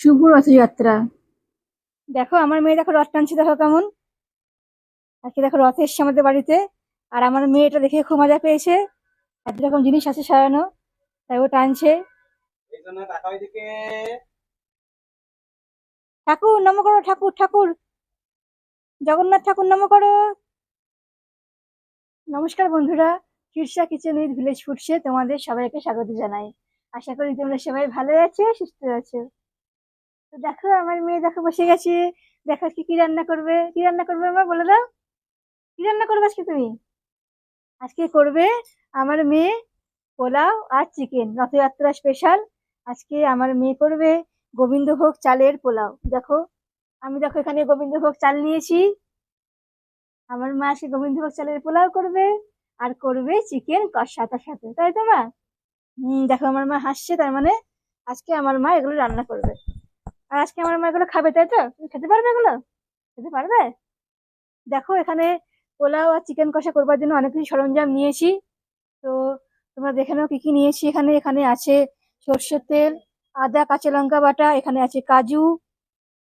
শুভ রথযাত্রা। দেখো, আমার মেয়ে দেখো রথ টানছে, দেখো কেমন। আজকে দেখো রথ এসছে আমাদের বাড়িতে, আর আমার মেয়েটা দেখে খুব মজা পেয়েছে। এত রকম জিনিস আছে সারানো তাই ও টানছে। ঠাকুর, নম করো ঠাকুর ঠাকুর। জগন্নাথ ঠাকুর, নম করো। নমস্কার বন্ধুরা শীর্ষা কিচেন উইথ ভিলেজ ফুডসে তোমাদের সবাইকে স্বাগত জানাই। আশা করি তোমরা সবাই ভালো আছো, সুস্থ আছো। তো দেখো, আমার মেয়ে দেখো বসে গেছে। দেখো আজকে কি রান্না করবে? কি রান্না করবে আমার বলে দাও। কি রান্না করবে আজকে তুমি? আজকে করবে আমার মেয়ে পোলাও আর চিকেন। রথযাত্রা স্পেশাল আজকে আমার মেয়ে করবে গোবিন্দভোগ চালের পোলাও। দেখো, আমি দেখো এখানে গোবিন্দভোগ চাল নিয়েছি। আমার মা আজকে গোবিন্দভোগ চালের পোলাও করবে আর করবে চিকেন কষা তার সাথে। তাই তো মা? হম, দেখো আমার মা হাসছে, তার মানে আজকে আমার মা এগুলো রান্না করবে। আর আজকে আমার মা এগুলো খাবে, তাই তো? তুমি খেতে পারবে এগুলো? খেতে পারবে? দেখো এখানে পোলাও আর চিকেন কষা করবার জন্য অনেক কিছু সরঞ্জাম নিয়েছি। তো তোমরা দেখে নাও কি কি নিয়েছি এখানে। এখানে আছে সর্ষের তেল, আদা, কাঁচা লঙ্কা বাটা, এখানে আছে কাজু,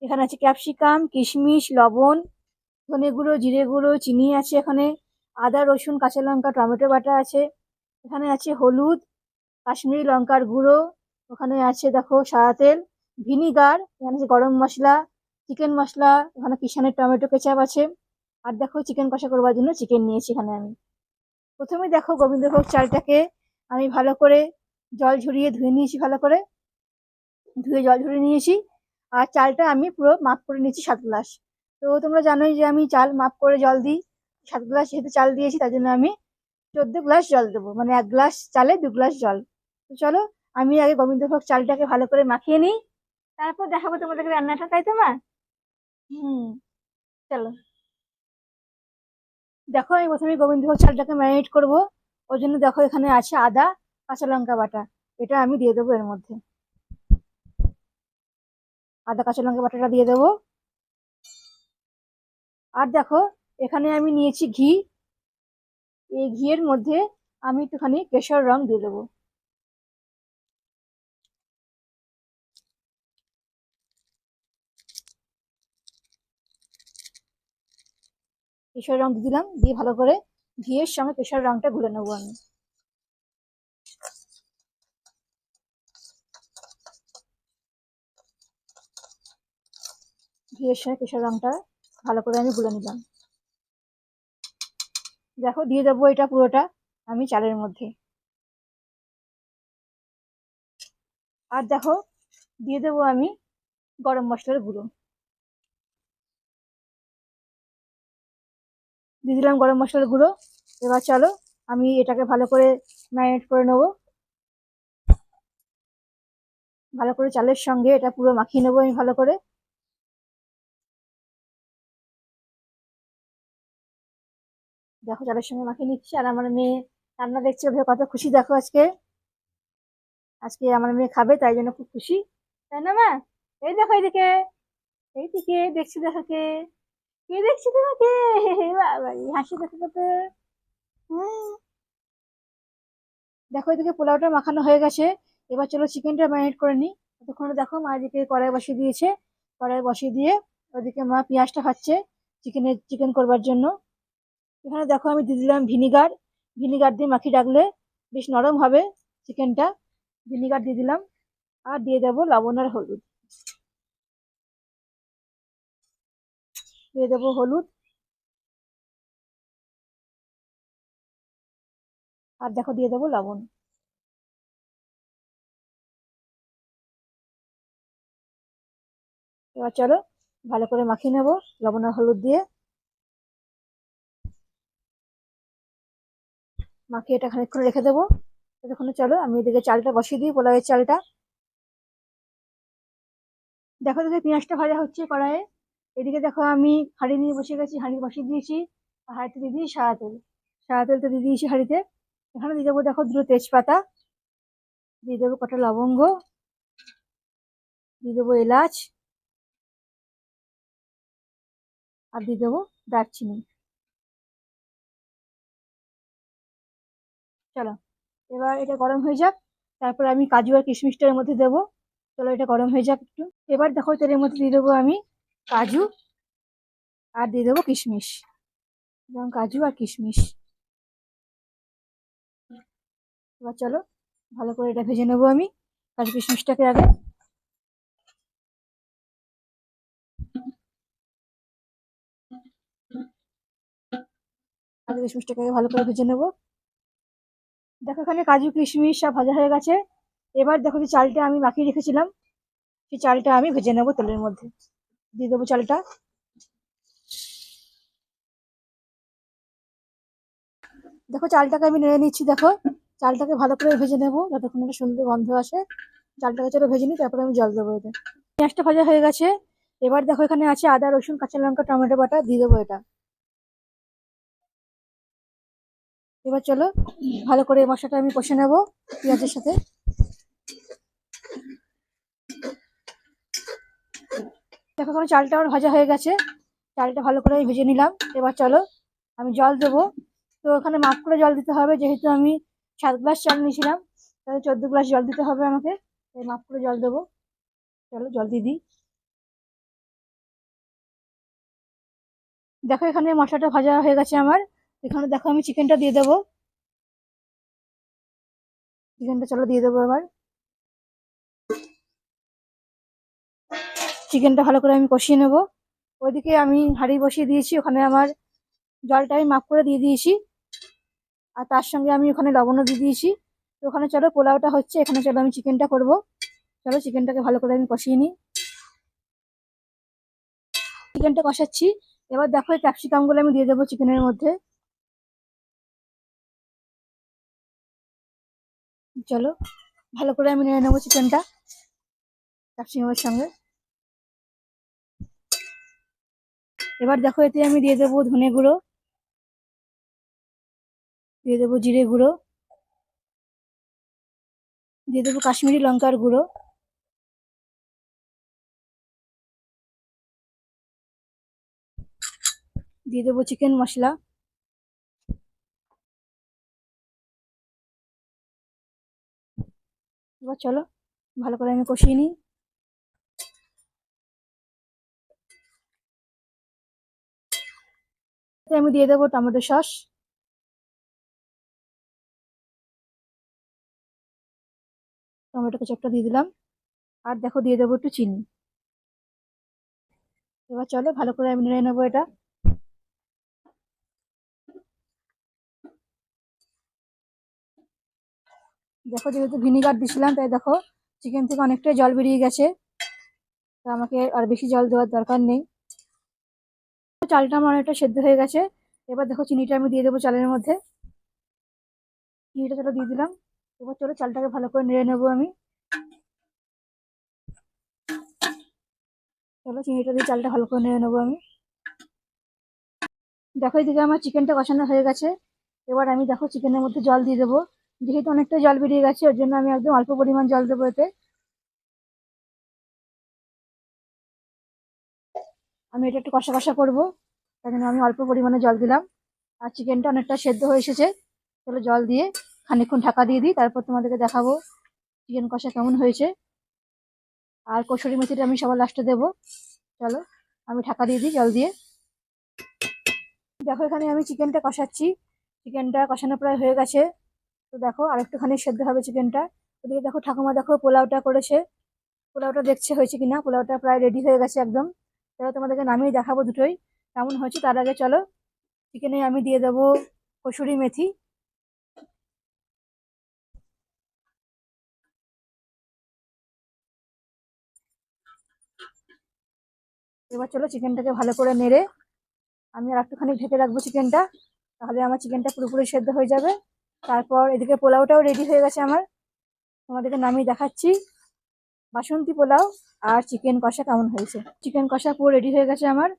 এখানে আছে ক্যাপসিকাম, কিশমিশ, লবণ, ধনে গুঁড়ো, জিরে গুঁড়ো, চিনি আছে এখানে, আদা, রসুন, কাঁচা লঙ্কা, টমেটো বাটা আছে। এখানে আছে হলুদ, কাশ্মীরি লঙ্কার গুঁড়ো, ওখানে আছে দেখো সাদা তেল। ভিনিগার, এখানে আছে গরম মশলা, চিকেন মশলা, এখানে কিষানের টমেটো কেচাপ আছে। আর দেখো চিকেন কষা করবার জন্য চিকেন নিয়েছি এখানে আমি। প্রথমে দেখো গোবিন্দভোগ চালটাকে আমি ভালো করে জল ঝরিয়ে ধুয়ে নিয়েছি, ভালো করে। ধুয়ে জল ঝরিয়ে নিয়েছি। আর চালটা আমি পুরো মাপ করে নিয়েছি সাত গ্লাস। তো তোমরা জানোই যে আমি চাল মাপ করে জল দিই। সাত গ্লাস যেহেতু চাল দিয়েছি, তার জন্য আমি চোদ্দ গ্লাস জল দেবো। মানে এক গ্লাস চালে দু গ্লাস জল। তো চলো, আমি আগে গোবিন্দভোগ চালটাকে ভালো করে মাখিয়ে নিই। তারপর দেখাবো তোমাদেরকে রান্নাটা, তাই তো মা? হুম, চলো। দেখো, আমি প্রথমে গোবিন্দভোগ চালটাকে ম্যারিনেট করব। ওর জন্য দেখো, এখানে আছে আদা, কাঁচা লঙ্কা বাটা। এটা আমি দিয়ে দেবো এর মধ্যে। আদা, কাঁচা লঙ্কা বাটাটা দিয়ে দেবো। আর দেখো, এখানে আমি নিয়েছি ঘি। এই ঘিয়ের মধ্যে আমি একটুখানি কেশর রং দিয়ে দেবো। কেশর রং দিয়ে দিলাম, দিয়ে ভালো করে ঘিয়ের সঙ্গে কেশর রংটা গুলে নেব আমি। ঘিয়ের সঙ্গে কেশর রংটা ভালো করে আমি গুলে নিলাম। দেখো, দিয়ে দেবো এটা পুরোটা আমি চালের মধ্যে। আর দেখো, দিয়ে দেবো আমি গরম মশলার গুঁড়ো। দিয়ে দিলাম গরম মশলার গুঁড়ো। এবার চলো, আমি এটাকে ভালো করে ম্যারিনেট করে নেব। ভালো করে চালের সঙ্গে এটা পুরো মাখিয়ে নেব আমি ভালো করে। দেখো, চালের সঙ্গে মাখিয়ে নিচ্ছি। আর আমার মেয়ে রান্না দেখছে ভেবে কত খুশি দেখো আজকে। আজকে আমার মেয়ে খাবে, তাই জন্য খুব খুশি। তাই না মা? এই দেখো এইদিকে এইদিকে দেখছি দেখো কে। কে দেখছি তোমাকে হাসি দেখো হ্যাঁ। দেখো, এদিকে পোলাওটা মাখানো হয়ে গেছে। এবার চলো চিকেনটা ম্যারিনেট করে নিই। ততক্ষণে দেখো মা এদিকে কড়াই বসিয়ে দিয়েছে। কড়াই বসিয়ে দিয়ে ওদিকে মা পেঁয়াজটা খাচ্ছে চিকেনের চিকেন করবার জন্য। এখানে দেখো আমি দিয়ে দিলাম ভিনিগার। ভিনিগার দিয়ে মাখিয়ে রাখলে বেশ নরম হবে চিকেনটা। ভিনিগার দিয়ে দিলাম। আর দিয়ে দেবো লবণ আর হলুদ। দিয়ে দেবো হলুদ। আর দেখো দিয়ে দেবো লবণ। এবার চলো ভালো করে মাখিয়ে নেব লবণ আর হলুদ দিয়ে। মাখিয়ে এটা খানিকক্ষণ রেখে দেবো। ততক্ষণে চলো আমি এদিকে চালটা বসিয়ে দিই পোলাওয়ের চালটা। দেখো দেখো পেঁয়াজটা ভাজা হচ্ছে কড়াইয়ে। এদিকে দেখো আমি হাঁড়ি নিয়ে বসে গেছি হাঁড়ি বসিয়ে দিয়েছি হাঁড়িতে দিয়ে দিয়েছি সাদা তেল। সাদা তেলটা দিয়ে দিয়েছি হাঁড়িতে। এখানে দিয়ে দেবো দেখো দুটো তেজপাতা, দিয়ে দেবো কটা লবঙ্গ, দিয়ে দেবো এলাচ, আর দিয়ে দেবো দারচিনি। চলো, এবার এটা গরম হয়ে যাক, তারপর আমি কাজু আর কিশমিশটার মধ্যে দেবো। চলো এটা গরম হয়ে যাক একটু। এবার দেখো তেলের মধ্যে দিয়ে দেবো আমি কাজু আর দিয়ে দেবো কিশমিশ। এবং কাজু আর কিশমিশ। এবার চলো, ভালো করে এটা ভেজে নেব আমি, কাজু কিশমিশটাকে আগে। কাজু কিশমিশটাকে ভালো করে ভেজে নেব। দেখো এখানে কাজু কিশমিশ সব ভাজা হয়ে গেছে। এবার দেখো যে চালটা আমি মাখিয়ে রেখেছিলাম, সেই চালটা আমি ভেজে নেব তেলের মধ্যে। দিয়ে দেবো চালটা। দেখো চালটাকে আমি নেড়ে নিচ্ছি, দেখো। চালটাকে ভালো করে ভেজে নেব, যতক্ষণ একটা সুন্দর গন্ধ আসে। চালটাকে চলো ভেজে নিই, তারপরে আমি জল দেবো এতে। পেঁয়াজটা ভাজা হয়ে গেছে। এবার দেখো এখানে আছে আদা, রসুন, কাঁচা লঙ্কা, টমেটো বাটা, দিয়ে দেবো এটা। এবার চলো ভালো করে মশলাটা আমি কষে নেব পেঁয়াজের সাথে। দেখো এখন চালটা আমার ভাজা হয়ে গেছে। চালটা ভালো করে ভেজে নিলাম। এবার চলো আমি জল দেবো। তো ওখানে মাপ করে জল দিতে হবে। যেহেতু আমি সাত গ্লাস চাল নিয়েছিলাম, তাহলে চোদ্দ গ্লাস জল দিতে হবে আমাকে। তাই মাপ করে জল দেবো। চলো জল দিয়ে দিই। দেখো এখানে মশলাটা ভাজা হয়ে গেছে আমার। এখানে দেখো আমি চিকেনটা দিয়ে দেবো। চিকেনটা চলো দিয়ে দেবো এবার। চিকেনটা ভালো করে আমি কষিয়ে নেব। ওইদিকে আমি হাঁড়ি বসিয়ে দিয়েছি, ওখানে আমার জলটা আমি মাপ করে দিয়ে দিয়েছি। আর তার সঙ্গে আমি ওখানে লবণও দিয়ে দিয়েছি। তো ওখানে চলো, পোলাওটা হচ্ছে, এখানে চলো আমি চিকেনটা করব। চলো, চিকেনটাকে ভালো করে আমি কষিয়ে নিই। চিকেনটা কষাচ্ছি। এবার দেখো, এই ক্যাপসিকামগুলো আমি দিয়ে দেবো চিকেনের মধ্যে। চলো, ভালো করে আমি নিয়ে নেব চিকেনটা ক্যাপসিকামের সঙ্গে। এবার দেখো এতে আমি দিয়ে দেবো ধনে গুঁড়ো। দিয়ে দেবো জিরে গুঁড়ো। দিয়ে দেবো কাশ্মীরি লঙ্কার গুঁড়ো। দিয়ে দেবো চিকেন মশলা। এবার চলো, ভালো করে আমি কষিয়ে নিই। এতে আমি দিয়ে দেবো টমেটো সস। টমেটো কেচাপটা দিয়ে দিলাম। আর দেখো দিয়ে দেবো একটু চিনি। এবার চলো ভালো করে আমি নেড়ে নেব এটা। দেখো যেহেতু ভিনিগার দিছিলাম, তাই দেখো চিকেন থেকে অনেকটাই জল বেরিয়ে গেছে। তো আমাকে আর বেশি জল দেওয়ার দরকার নেই। চালটা আমার অনেকটা সেদ্ধ হয়ে গেছে। এবার দেখো চিনিটা আমি দিয়ে দেবো চালের মধ্যে। চিনিটা চলো দিয়ে দিলাম। এবার চলো চালটাকে ভালো করে নেড়ে নেব আমি। চলো চিনিটা দিয়ে চালটা ভালো করে নেড়ে নেব আমি। দেখো এদিকে আমার চিকেনটা কষানো হয়ে গেছে। এবার আমি দেখো চিকেনের মধ্যে জল দিয়ে দেবো। যেহেতু অনেকটা জল বেরিয়ে গেছে, ওর জন্য আমি একদম অল্প পরিমাণ জল দেবো এতে। আমি এটা একটু কষা কষা করব। তাই জন্য আমি অল্প পরিমাণে জল দিলাম। আর চিকেনটা অনেকটা সেদ্ধ হয়ে এসেছে। চলো জল দিয়ে খানিকক্ষণ ঢাকা দিয়ে দিই, তারপর তোমাদেরকে দেখাবো চিকেন কষা কেমন হয়েছে। আর কসুরি মেথিটা আমি সবার লাস্টে দেবো। চলো, আমি ঢাকা দিয়ে দিই জল দিয়ে। দেখো, এখানে আমি চিকেনটা কষাচ্ছি। চিকেনটা কষানো প্রায় হয়ে গেছে। তো দেখো আর একটুখানি সেদ্ধ হবে চিকেনটা ওদিকে দেখো, ঠাকুমা দেখো পোলাওটা করেছে। পোলাওটা দেখছে হয়েছে কিনা? পোলাওটা প্রায় রেডি হয়ে গেছে একদম। তাহলে তোমাদেরকে নামিয়ে দেখাবো দুটোই, কেমন হয়েছে তার আগে চলো। চিকেনে আমি দিয়ে দেবো কসুরি মেথি। এবার চলো চিকেনটাকে ভালো করে নেড়ে আমি আর একটুখানি ঢেকে রাখব চিকেনটা, তাহলে আমার চিকেনটা পুরোপুরি সেদ্ধ হয়ে যাবে। তারপর এদিকে পোলাওটাও রেডি হয়ে গেছে আমার। তোমাদেরকে নামিয়ে দেখাচ্ছি। বাসন্তী পোলাও আর চিকেন কষা কেমন হয়েছে? চিকেন কষা পুরো রেডি হয়ে গেছে আমার।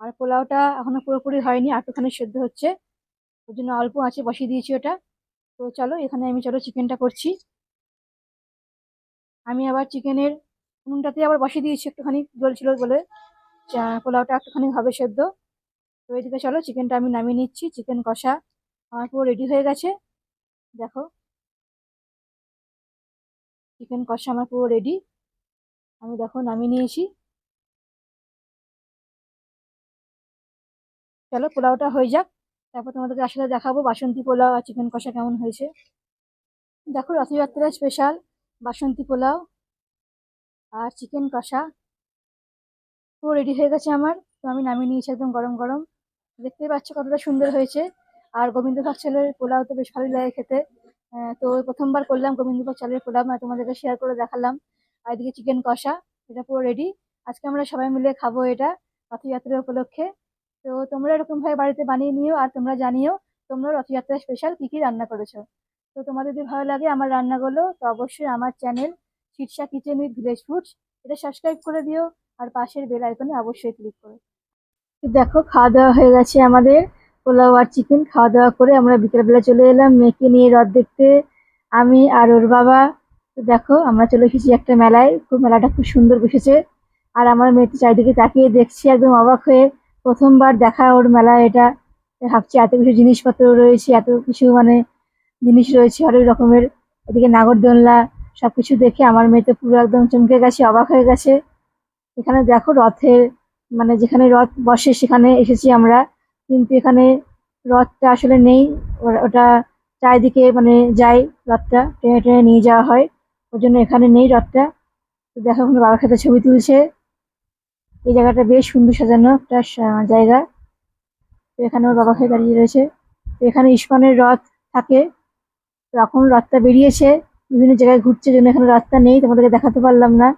আর পোলাওটা এখনও পুরোপুরি হয়নি আর একটুখানি সেদ্ধ হচ্ছে। ওর জন্য অল্প আছে বসিয়ে দিয়েছি ওটা। তো চলো, এখানে আমি চলো চিকেনটা করছি। আমি আবার চিকেনের উনুনটাতে আবার বসিয়ে দিয়েছি একটুখানি ছিল বলে। পোলাওটা একটুখানি হবে সেদ্ধ। তো এদিকে চলো, চিকেনটা আমি নামিয়ে নিচ্ছি, চিকেন কষা আমার পুরো রেডি হয়ে গেছে। দেখো চিকেন কষা আমার পুরো রেডি আমি দেখো নামিয়ে নিয়েছি। চলো পোলাওটা হয়ে যাক। তারপর তোমাদেরকে আসলে দেখাবো বাসন্তী পোলাও আর চিকেন কষা কেমন হয়েছে। দেখো রথযাত্রার স্পেশাল বাসন্তী পোলাও আর চিকেন কষা। পুরো রেডি হয়ে গেছে আমার। তো আমি নামিয়ে নিয়েছি একদম গরম গরম। দেখতেই পাচ্ছ কতটা সুন্দর হয়েছে। আর গোবিন্দভোগ চালের পোলাও তো বেশ ভালোই লাগে খেতে। তো প্রথমবার করলাম গোবিন্দভোগ চালের পোলাও মানে তোমাদেরকে শেয়ার করে দেখালাম। এদিকে চিকেন কষা, এটা পুরো রেডি আজকে আমরা সবাই মিলে খাব এটা রথযাত্রা উপলক্ষে। তো তোমরা এরকম ভাবে বাড়িতে বানিয়ে নিও আর তোমরা জানিও তোমরা রথযাত্রা স্পেশাল কি কি রান্না করেছ। তো তোমাদের যদি ভালো লাগে আমার রান্নাগুলো, তো অবশ্যই আমার channel Shirsha kitchen with village foods এটা সাবস্ক্রাইব করে দিও। আর পাশের বেল আইকনে অবশ্যই ক্লিক করো। দেখো, খাওয়া দাওয়া হয়ে গেছে আমাদের। পোলাও আর চিকেন খাওয়া দাওয়া করে আমরা বিকেলবেলা চলে এলাম। মেয়েকে নিয়ে রথ দেখতে। আমি আর ওর বাবা। তো দেখো, আমরা চলে এসেছি একটা মেলায়। খুব মেলাটা খুব সুন্দর বসেছে। আর আমার মেয়েটি চারিদিকে তাকিয়ে দেখছি, একদম অবাক হয়ে। প্রথমবার দেখা ওর মেলা এটা। ভাবছি এত কিছু জিনিসপত্র রয়েছে, এত কিছু মানে জিনিস রয়েছে অনেক রকমের। এদিকে নাগরদোলনা, সবকিছু দেখে আমার মেয়ে তো পুরো একদম চমকে গেছে, অবাক হয়ে গেছে। এখানে দেখো রথের মানে যেখানে রথ বসে সেখানে এসেছি আমরা। কিন্তু এখানে রথটা আসলে নেই। ওটা চারিদিকে মানে যায় রথটা, টেনে টেনে নিয়ে যাওয়া হয়। ওর জন্য এখানে নেই রথটা। দেখো ওখানে বাবার সাথে ছবি তুলছে। এই জায়গাটা বেশ সুন্দর সাজানো একটা জায়গা। তো এখানে ওর বাবা খাই দাঁড়িয়ে রয়েছে। তো এখানে ইস্কনের রথ থাকে। তো এখন রথটা বেরিয়েছে। বিভিন্ন জায়গায় ঘুরছে জন্য এখানে রথটা নেই। তোমাদেরকে দেখাতে পারলাম না।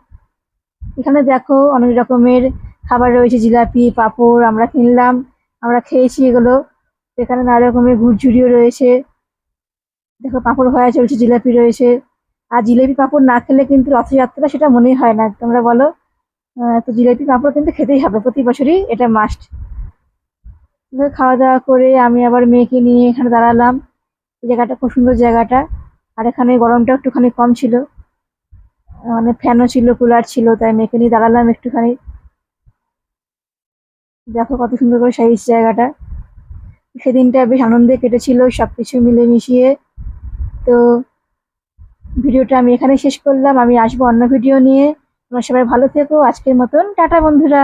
এখানে দেখো অনেক রকমের খাবার রয়েছে। জিলাপি, পাঁপড় আমরা কিনলাম। আমরা খেয়েছি এগুলো। এখানে নানা রকমের ঘুরঝুরিও রয়েছে। দেখো, পাঁপড় ভাজা চলছে, জিলাপি রয়েছে। আর জিলাপি পাঁপড় না খেলে কিন্তু রথযাত্রা সেটা মনেই হয় না। তোমরা বলো তো জিলাপি পাঁপড় কিন্তু খেতেই হবে, প্রতি বছরই এটা মাস্ট খাওয়া দাওয়া করে আমি আবার মেয়েকে নিয়ে এখানে দাঁড়ালাম। এই জায়গাটা খুব সুন্দর জায়গাটা। আর এখানে গরমটা একটুখানি কম ছিল। মানে ফ্যানও ছিল, কুলার ছিল, তাই মেয়েকে নিয়ে দাঁড়ালাম একটুখানি। দেখো কত সুন্দর করে সাইজ জায়গাটা। সেদিনটা বেশ আনন্দে কেটেছিল সব কিছু মিলে মিশিয়ে তো ভিডিওটা আমি এখানে শেষ করলাম। আমি আসব অন্য ভিডিও নিয়ে। তোমরা সবাই ভালো থেকো। আজকের মতন টাটা বন্ধুরা।